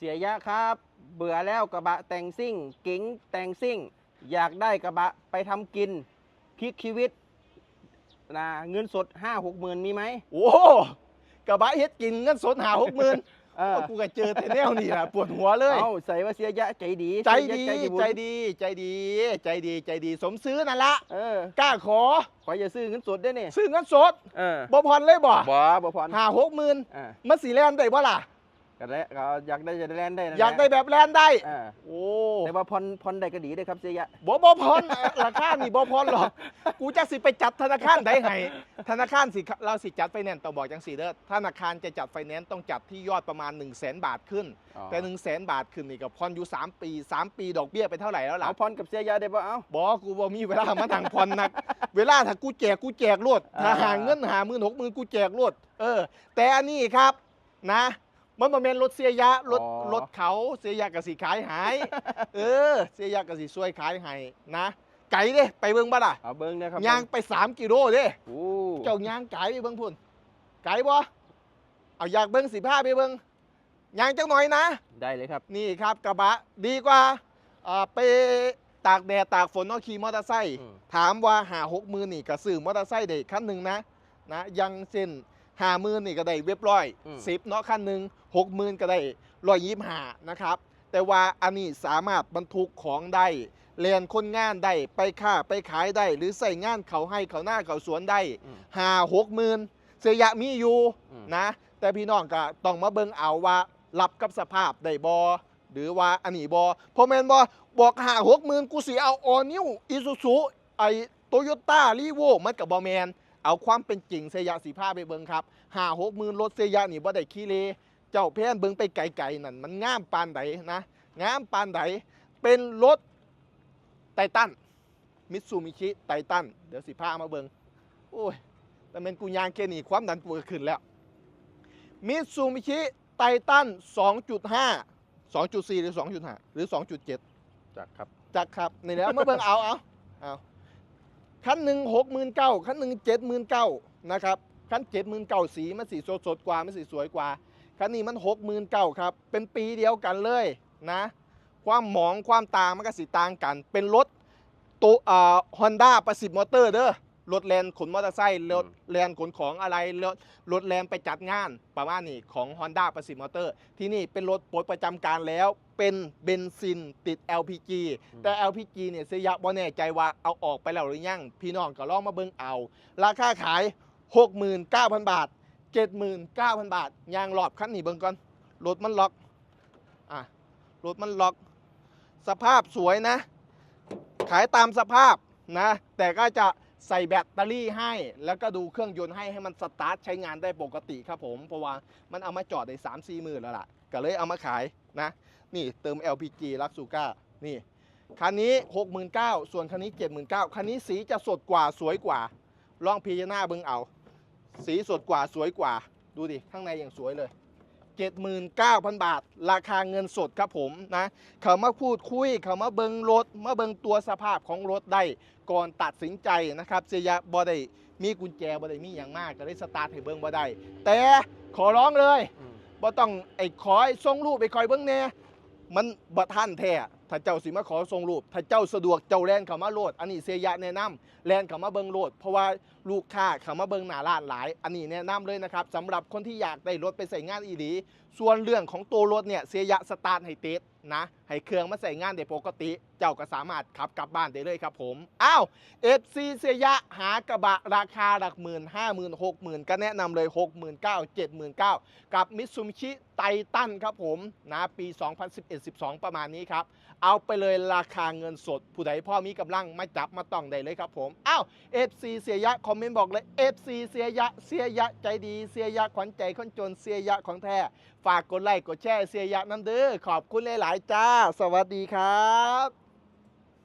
เสียยะครับ เบื่อแล้วกระบะแต่งซิ่งก๋งแต่งซิ่ง อยากได้กระบะไปทำกินพลิกชีวิตนะเงินสดห้าหกหมื่นมีไหม โอ้กระบะเฮ็ดกินเงินสดหาหกหมื่นเออ กูก็เจอแต่แนวนี่แหละปวดหัวเลย เอาใส่ว่าเสียยะใจดีใจเสียดียะใจบุญดี ใจดี ใจดี ใจดี สมซื้อนั่นละ เออกล้าขอ ขออย่าซื้อเงินสดได้เนี่ยซื้อเงินสดเออบ่ผ่อนเลยบ่บ่บ่พรหาหกหมื่นอ่ามันสีแลนได้บ่ล่ะ ก็แล้วก็อยากได้จะได้แลนได้นั่นแหละอยากได้แบบแลนได้ อ่าโอ้แต่ว่าพรพรได้ก็ดีเด้อครับเสียยะ บ่บ่ผ่อนราคานี่บ่ผ่อนหรอก กูจะสิไปจัดธนาคารได้ไงธนาคารสิเราสิจัดไฟแนนซ์ต้องบอกจังสี่เด้อธนาคารจะจัดไฟแนนซ์ต้องจัดที่ยอดประมาณ 1 0 0 0 0แบาทขึ้น อ๋อแต่ 1 0 0 0 0แบาทขึ้นนี่ก็ผ่อนอยู่ 3 ปี 3 ปีดอกเบี้ยไปเท่าไหร่แล้วล่ะเอาพรกับเสียยะได้ป่ะเอา บอกกูบ่มีเวลามานั่งผ่อนนัก เวลาถ้ากูแจกกูแจกรวดถ้าอ่า หาเงินหาหมื่นหกหมื่นกูแจกรวดเออ แต่อันนี้ครับนะ มันมาเป็นรถเสียยะรถรถเขาเสียยะกสิขายหาย เออ เสียยะกสิช่วยขายให้นะ ไก่เด้ไปเบิ่งบ่ล่ะเอาเบิ้งนะครับย่างไป 3 กิโลเด้ โอ้เจ้าย่างไก่ไปเบิ่งพุ่นไก่บ่เอาอยากเบิ่งสิผ้าไปเบิ่งย่างจังหน่อยนะ ได้เลยครับ นี่ครับกระบะดีกว่าอ่าไปตากแดดตากฝนเนาะขี่มอเตอร์ไซค์ อืม ถามว่าหาหกมือนี่ก็ซื้อมอเตอร์ไซค์ได้คันหนึ่งนะนะยังเส้น หามือนี่ก็ได้เว็บร้อยอืม สิบเนาะคันหนึ่งหกหมื่นก็ได้ร้อยยี่สิบห้านะครับ แต่ว่าอันนี้สามารถบรรทุกของได้เรียนคนงานได้ไปค้าไปขายได้ หรือใส่งานเขาให้เขาหน้าเขาสวนได้อืมหาหกหมื่นเสียยะมีอยู่อืม นะ แต่พี่น้องก็ต้องมาเบิ่งเอาว่ารับกับสภาพได้บอหรือว่าอันนี้บอพอแมนบอบอกหาหกหมื่นกูสิเอาออนิวอิซูซุไอโตโยต้ารีโวมันกับบอแมน เอาความเป็นจริงเสียยะสีผ้าไปเบิ่งครับหาหกหมื่นรถเสียยะนี่บ่ได้ขี้เลเจ้าแพนเบิ่งไปไกลๆนั่นมันงามปานใดนะงามปานใดเป็นรถไททันมิตซูมิชิไททันเดี๋ยวสิผ้ามาเบิ่งโอ้ยแต่เป็นกูยางแค่นี้ความดันกูก็ขึ้นแล้วมิตซูมิชิไททัน2.5 2.4 หรือ 2.5 หรือ 2.7 จัดครับ จักครับ นี่แล้วมาเบิ่งเอาเอาเอา คันหนึ่งหกหมื่นเก้าคันหนึ่งเจ็ดหมื่นเก้านะครับคันเจ็ดหมื่นเก้าสีมันสีสดสดกว่ามันสีสวยกว่าคันนี้มันหกหมื่นเก้าครับ เป็นปีเดียวกันเลยนะ ความหมองความตางมันก็สีต่างกัน เป็นรถตัวอ่าฮอนด้าประสิทธิ์มอเตอร์เด้อ รถแลนขนมอเตอร์ไซค์รถแลนขนของอะไรรถรถแลนไปจัดงานประมาณนี้ของ Honda ประสิทธิ์มอเตอร์ ที่นี่เป็นรถปลดประจำการแล้ว เป็นเบนซินติด LPG อืมแต่ LPG เนี่ยเสียยะบ่แน่ใจว่าเอาออกไปแล้วหรือยังพี่น้องก็ลองมาเบิ่งเอา ราคาขาย 69,000 บาท 79,000 บาทยางหลอบคันนี้เบิ่งก่อนรถมันล็อกอะรถมันล็อก สภาพสวยนะ ขายตามสภาพนะ แต่ก็จะ ใส่แบตเตอรี่ให้ แล้วก็ดูเครื่องยนต์ให้ให้มันสตาร์ทใช้งานได้ปกติครับผมเพราะว่ามันเอามาจอดได้3 4หมื่นแล้วล่ะ ก็เลยเอามาขายนะ นี่เติม LPG ลักซูก้านี่คันนี้ 69,000ส่วนคันนี้ 79,000คันนี้สีจะสดกว่าสวยกว่าลองพิจารณาเบิ่งเอา สีสดกว่าสวยกว่า ดูดิ ข้างในอย่างสวยเลย 79,000 บาท ราคาเงินสดครับผมนะเขามาพูดคุยเขามาเบิงรถ มาเบิงตัวสภาพของรถได้ ก่อนตัดสินใจนะครับเสียยะบ่ได้มีกุญแจบ่ได้มีอย่างมากก็เลยสตาร์ทให้เบิงบ่ได้ แต่ขอร้องเลยอืมบ่ต้องไอ้ขอให้ส่งรูปไปคอยเบิ่งแหน่มันบ่ทันแท้ ถ้าเจ้าสิมาขอส่งรูป ถ้าเจ้าสะดวกเจ้าแลนเข้ามาโหลด อันนี้เสียยะแนะนำแลนเข้ามาเบิ่งโหลด เพราะว่าลูกค้าเข้ามาเบิ่งหน้าร้านหลาย อันนี้แนะนำเลยนะครับสำหรับคนที่อยากได้รถไปใส่งานอีหลี ส่วนเรื่องของตัวรถเนี่ยเสียยะสตาร์ทให้ติดนะ ให้เครื่องมาใส่งานได้ปกติ เจ้าก็สามารถขับกลับบ้านได้เลยครับผม อ้าว FC เสียยะหากระบะราคาหลักหมื่นห้าหมื่นหกหมื่นก็แนะนำเลยหกหมื่นเก้าเจ็ดหมื่นเก้ากับมิตซูมิชิไททันครับผมนะปี 2011-12 ประมาณนี้ครับเอาไปเลยราคาเงินสด ผู้ใดพ่อมีกำลังมาจับมาต้องได้เลยครับผมอ้าว FC เสียยะคอมเมนต์บอกเลย FC เสียยะเสียยะใจดี เสียยะขวัญใจคนจนเสียยะของแท้ฝากกดไลค์กดแชร์เสียยะน้ำเด้อขอบคุณหลายๆจ้า สวัสดีครับ